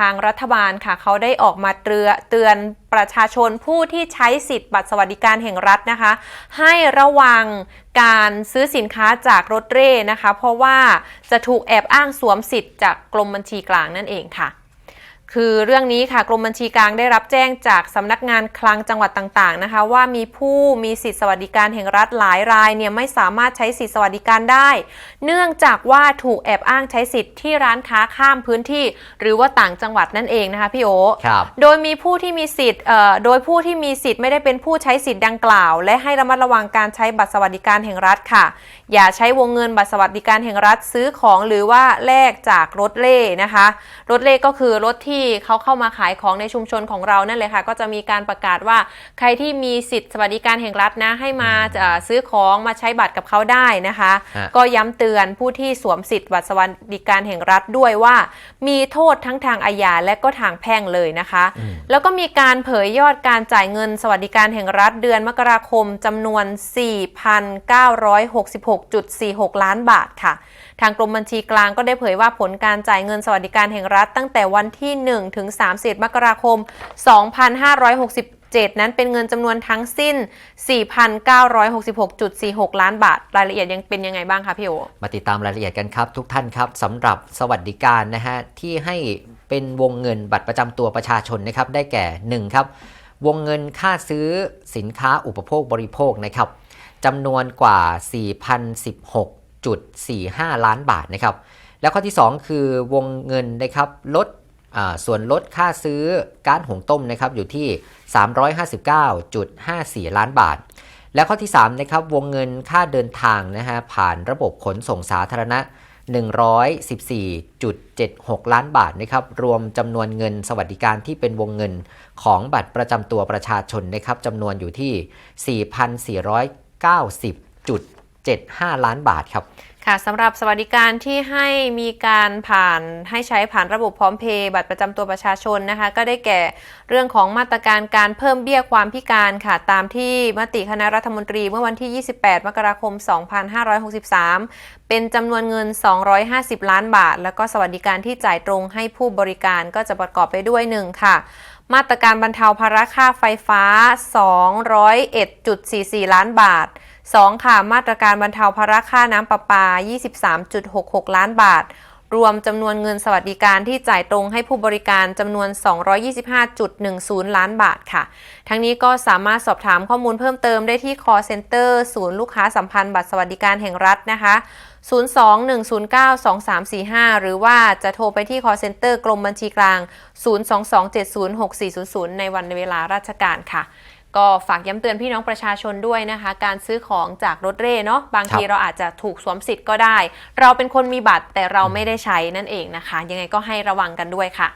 ทางรัฐบาลค่ะเขาได้ออกมาเตือนเตือนประชาชนผู้ที่ใช้สิทธิ์บัตรสวัสดิการแห่งรัฐนะคะ ให้ระวังการซื้อสินค้าจากรถเร่นะคะ เพราะว่าจะถูกแอบอ้างสวมสิทธิ์จากกรมบัญชีกลางนั่นเองค่ะ คือเรื่องนี้ค่ะกรมบัญชีกลางได้รับแจ้งจากสำนักงานคลังจังหวัดต่างๆนะคะ ว่ามีผู้มีสิทธิสวัสดิการแห่งรัฐหลายรายเนี่ยไม่สามารถใช้สิทธิสวัสดิการได้ เนื่องจากว่าถูกแอบอ้างใช้สิทธิ์ที่ร้านค้าข้ามพื้นที่ หรือว่าต่างจังหวัดนั่นเองนะคะพี่โอครับโดยมีผู้ที่มีสิทธิ์เอ่อโดยผู้ที่มีสิทธิ์ไม่ได้เป็นผู้ใช้สิทธิ์ดังกล่าว และให้ระมัดระวังการใช้บัตรสวัสดิการแห่งรัฐค่ะ อย่าใช้วงเงินบัตรสวัสดิการแห่งรัฐซื้อของหรือว่าแลกจากรถเล่นะคะ รถเล่ก็คือรถที่เขาเข้ามาขายของในชุมชนของเรานั่นเลยค่ะ ก็จะมีการประกาศว่าใครที่มีสิทธิ์สวัสดิการแห่งรัฐนะ ให้มาเอ่อซื้อของมาใช้บัตรกับเขาได้นะคะฮะก็ย้ำเตือนผู้ที่สวมสิทธิ์บัตรสวัสดิการแห่งรัฐด้วยว่า มีโทษทั้งทางอาญาและก็ทางแพ่งเลยนะคะอืมแล้วก็มีการเผยยอดการจ่ายเงินสวัสดิการแห่งรัฐเดือนมกราคมจำนวน 4,966.46 ล้านบาทค่ะ ทางกรมบัญชีกลางก็ได้เผยว่าผลการจ่ายเงินสวัสดิการแห่งรัฐตั้งแต่วันที่1 ถึง 31 มกราคม 2567 นั้นเป็นเงินจำนวนทั้งสิ้น 4,966.46 ล้านบาท รายละเอียดยังเป็นยังไงบ้างคะพี่โอ มาติดตามรายละเอียดกันครับ ทุกท่านครับสำหรับสวัสดิการนะฮะที่ให้เป็นวงเงินบัตรประจำตัวประชาชนนะครับได้แก่ 1 ครับ วงเงินค่าซื้อสินค้าอุปโภคบริโภคนะครับจำนวนกว่า 4,016.45 ล้านบาทนะครับ แล้วข้อที่ 2 คือวงเงินนะครับลด ส่วนลดค่าซื้อก๊าซหุงต้มนะครับอยู่ที่ 359.54 ล้านบาท และข้อที่3นะครับวงเงินค่าเดินทางนะฮะผ่านระบบขนส่งสาธารณะ 114.76 ล้านบาทนะครับรวมจำนวนเงินสวัสดิการที่เป็นวงเงินของบัตรประจำตัวประชาชนนะครับจำนวนอยู่ที่ 4,490.75 ล้านบาทครับ ค่ะสำหรับสวัสดิการที่ให้มีการผ่านให้ใช้ผ่านระบบพร้อมเพย์บัตรประจำตัวประชาชนนะคะ ก็ได้แก่เรื่องของมาตรการการเพิ่มเบี้ยความพิการค่ะ ตามที่มติคณะรัฐมนตรีเมื่อวันที่ 28 มกราคม 2563 เป็นจำนวนเงิน 250 ล้านบาท แล้วก็สวัสดิการที่จ่ายตรงให้ผู้บริการก็จะประกอบไปด้วยหนึ่งค่ะมาตรการบรรเทาภาระค่าไฟฟ้า 201.44 ล้านบาท 2. ค่ะ มาตรการบรรเทาภาระค่าน้ำประปา 23.66 ล้านบาท รวมจำนวนเงินสวัสดิการที่จ่ายตรงให้ผู้บริการจำนวน 225.10 ล้านบาทค่ะ ทั้งนี้ก็สามารถสอบถามข้อมูลเพิ่มเติมได้ที่ call center ศูนย์ลูกค้าสัมพันธ์บัตรสวัสดิการแห่งรัฐนะคะ 02-109-2345 หรือว่าจะโทรไปที่ call center กรมบัญชีกลาง 022706400 ในวันเวลาราชการค่ะ ก็ฝากย้ำเตือนพี่น้องประชาชนด้วยนะคะ การซื้อของจากรถเร่เนาะบางทีครับเราอาจจะถูกสวมสิทธิ์ก็ได้ เราเป็นคนมีบัตรแต่เราไม่ได้ใช้นั่นเองนะคะ ยังไงก็ให้ระวังกันด้วยค่ะ